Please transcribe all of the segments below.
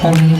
红。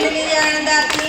hallelujah ആനന്ദാത്മ